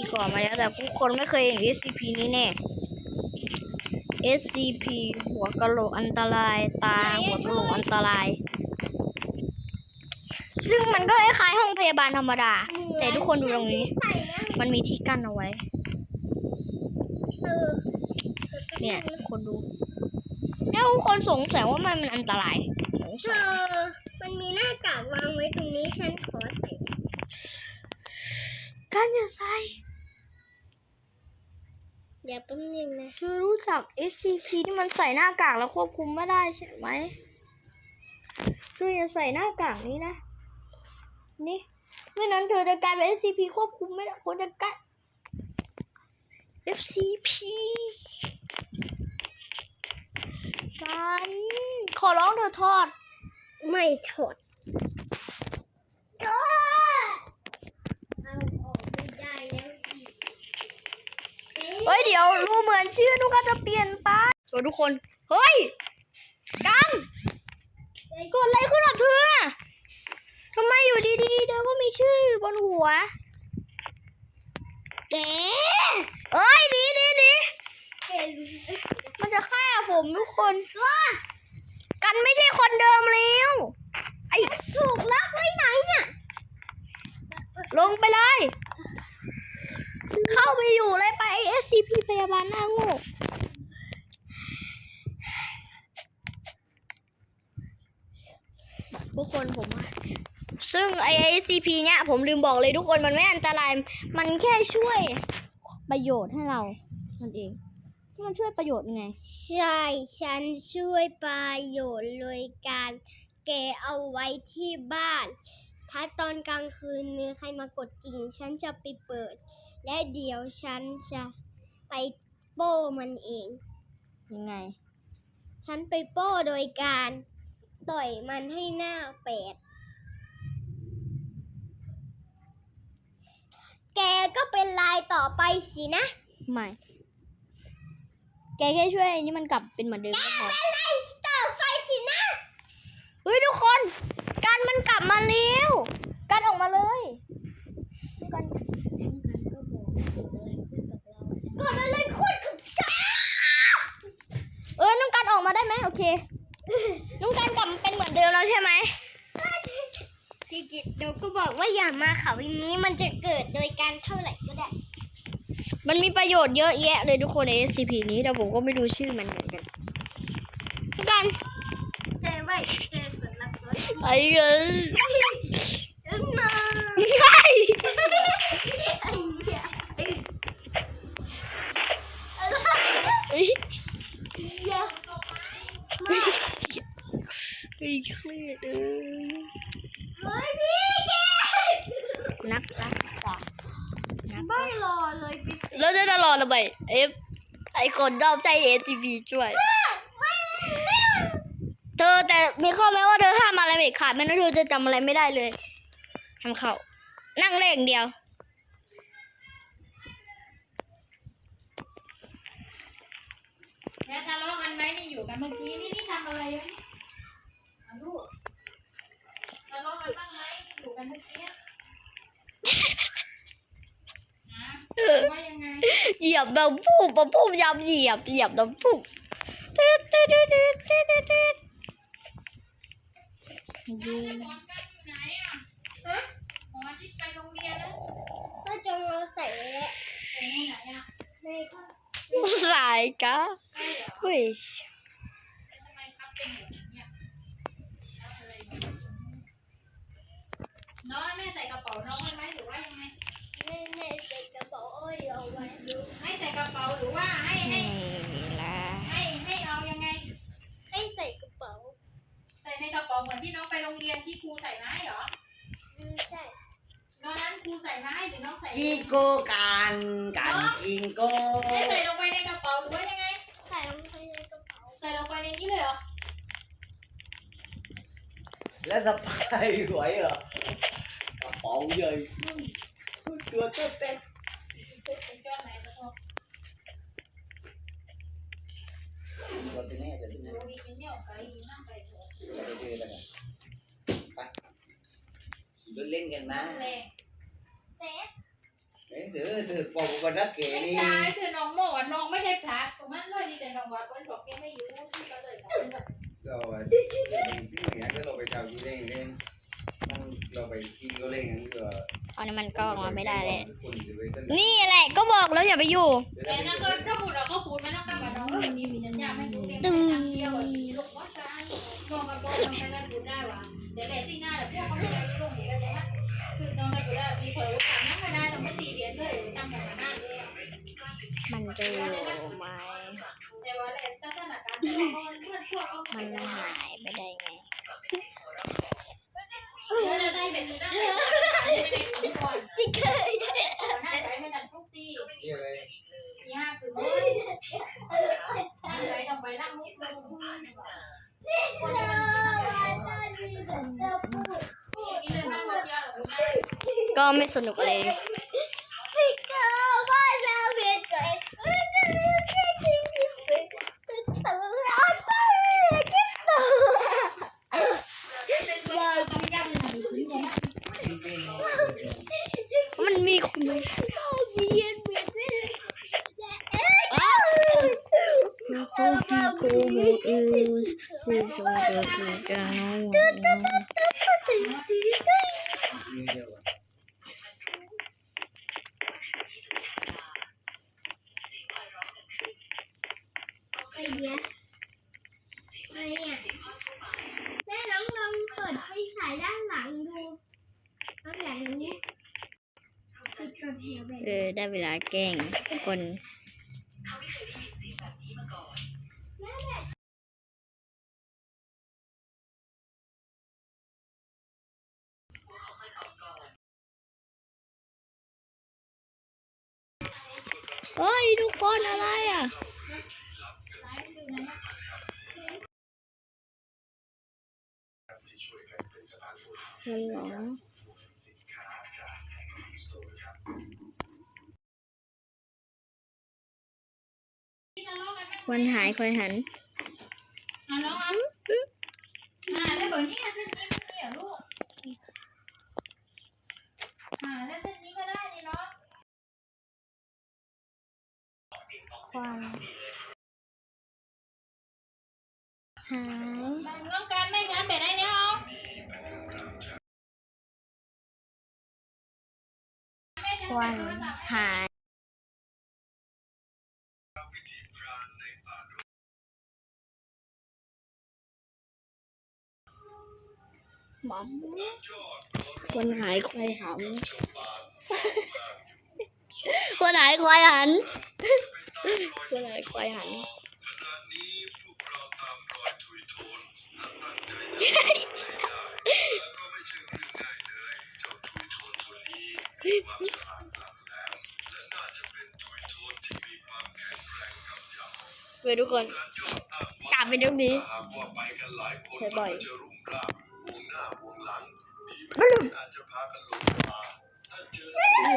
มีก่อนมาแล้วแต่ผู้คนไม่เคยเห็น SCP นี้แน่ SCP หัวกะโหลกอันตรายตาหัวกะโหลกอันตราย ซึ่งมันก็คล้ายๆห้องพยาบาลธรรมดา แต่ทุกคนดูตรงนี้ใส่นะมันมีที่กั้นเอาไว้เออเนี่ยทุกคนดูแล้วทุกคนสงสัยว่ามันมันอันตรายสงเธสัยอมันมีหน้ากากวางไว้ตรงนี้ฉันขอใส่การอย่าใส่เดี๋ยวแป๊บนึงนะเธอรู้จัก SCP ที่มันใส่หน้ากากแล้วควบคุมไม่ได้ใช่ไหมเธออย่าใส่หน้ากากนี้นะ นี่ไม่นั้นเธอจะกลายเป็น SCP ควบคุมไม่ได้คนจะกลาย SCP กันขอร้องเธอทอด ไม่ถอดก็เอาออกไม่ได้แล้วอีก เฮ้ ยเดี๋ยวรู้เหมือนชื่อนุก็จะเปลี่ยนไปโอ้ทุกคน เฮ้ย กันกดอะไรขึ้นกับเธอทำไมอยู่ดีๆเธอก็มีชื่อบนหัวแกเอ้ยหนีหนีหนีแกรู้มันจะฆ่าผมทุกคนกันไม่ใช่คนเดิมแล้วไอ้ถูกล็อกไว้ไหนเนี่ย ลงไปเลย เข้าไปอยู่เลยไป SCP พยาบาลหน้าโง่ทุกคนผมซึ่งไอ SCP เนี่ย ผมลืมบอกเลยทุกคนมันไม่อันตราย มันแค่ช่วยประโยชน์ให้เรานั่นเอง มันช่วยประโยชน์ไง ใช่ฉันช่วยประโยชน์โดยการแกเอาไว้ที่บ้าน ถ้าตอนกลางคืนมีใครมากดกิ่ง ฉันจะไปเปิด และเดี๋ยวฉันจะไปโป้มันเอง ยังไง ฉันไปโป้โดยการต่อยมันให้หน้าแปดแกก็เป็นลายต่อไปสินะ ไม่ แกแค่ช่วยไอ้นี่มันกลับเป็นเหมือนเดิมก็พอ เป็นลายต่อไฟสินะ เฮ้ยทุกคน การมันกลั บมาเร็วการออกมาเลยกันเกิดอะไรขึ้นกับฉันเออน้องการออกมาได้ไหมโอเคน้องการกลับมาเป็นเหมือนเดิมแล้วใช่ไหมพี่กิตเราก็บอกว่าอย่ามาเขาอย่างนี้มันจะเกิดโดยการเท่าไหร่ก็ได้ มันมีประโยชน์เยอะแยะเลยทุกคนใน SCP นี้แต่ผมก็ไม่รู้ชื่อมันเหมือนกันน้องการ แต่ว่าเจอผลลัพธ์รถ ไอ้เงินขึ้นมาใช่ไอ้เหี้ยเฮ้ยเหี้ยเฮ้ยเครียดเออเฮ้ยพี่เกดนักรักษานักไม่รอเลยพี่เกดแล้วจะรอทำไมเอฟไอคนนอกใจ SCP ช่วยไม่เล่น เธอแต่มีข้อแม้ว่าเธอห้ามอะไรเด็ดขาดไม่งั้นเธอจะจำอะไรไม่ได้เลยทำเขานั่งเล่นอย่างเดียว แล้วทะเลาะกันไหมนี่อยู่กันเมื่อกี้นี่นี่ทำอะไรวะเนี่ยอะลูกทะเลาะกันบ้างไหมนี่อยู่กันเมื่อกี้อะฮะว่ายังไงเหยียบน้ำพุมาพุยำเหยียบเหยียบน้ำพุตึ๊ดตึ๊ดตึ๊ดตึ๊ดตึ๊ดตึ๊ด เรียนแล้วก็จงเราใส่ไว้แล้วไปที่ไหนอะในก็สายกะใช่เรอเฮ้ยแล้วทำไมครับเป็นแบบนี้อะครับอะไรเนี่ยน้องแม่ใส่กระเป๋าน้องไว้ไหมหรือว่ายังไงใน งโกให้ใส่ลงไปในกระเป๋าหรือว่ายังไง ใส่ลงไปในกระเป๋า ใส่ลงไปในนี้เลยเหรอ แล้วสะพายไหวเหรอกระเป๋าใหญ่ตัวเต้นเต้นเป็นจอดไหนกระทบตัวที่แน่ตัวที่แน่ดูดีกินเนี่ยไก่นั่งไปเถอะตัวที่แน่ไปขี่รถเล่นกันนะแรง เต๊ะเฮ้ยเดี๋ยวอเธอบอกว่านักเก๋ไม่นี่ใช่คือน้องโมอะน้องไม่ได้พลาดตรงนั้นเลยมีแต่น้องวัดวันบอกแกไม่อยู่ที่ก็เลยบอกว่าเราอะที่เหนือก็เราไปเจ้าที่เล่นเล่นเราไปที่ก็เล่นกันก็ตอนนี้มันก็ออกมาไม่ได้เลย คนหรือไปต้นนี่แหละก็บอกแล้วอย่าไปอยู่ แต่นั่นก็ถ้าพูดเราก็พูดไม่ต้องกลับม มันหายไปได้ไงเดี๋ยวเราได้เป็นได้เป็นก่อนที่เคยนั่งไปไม่ทันทุกทีที่อะไรยาสุดเลยนั่งไปต้องไปนั่งมุกลงคนนี้มันนั่งรถยาวก็ไม่สนุกอะไรเลย พี่เกอร์ว่าจะเวียนก่อนสุดตัวร้อนไปคิดตัว ว่าต้องย่ำหนังถึงเนี่ยนะ มันมีคน เวียนเวียนเวียน อ้าวคือคนที่โกหกเออ คือชงตัวคือการน้องมีเดียวอะไอ้เนี้ยไอ้เนี่ยแม่น้องลองเปิดไฟฉายด้านหลังดูเอาอย่างนี้ปิดก่อนเดี๋ยวแบบ เออได้เวลาแกล้งคน เฮ้ยทุกคนอะไรอะฮัลโหลวันหายคอยหันอะน้องอะอ่าแล้วแบบนี้เส้นนี้มันเนี่ยลูกอ่าแล้ว ความหายน้องการไม่ชัดแบบไหนเนี่ยเอาวันหายหมอมวันหายควายหำวันหายควายหัน วันหายควายหันเว้ยทุกคนกลับไปเดี๋ยวนี้ไปบ่อยมันก็จะรุ่มร่ามวงหน้าลั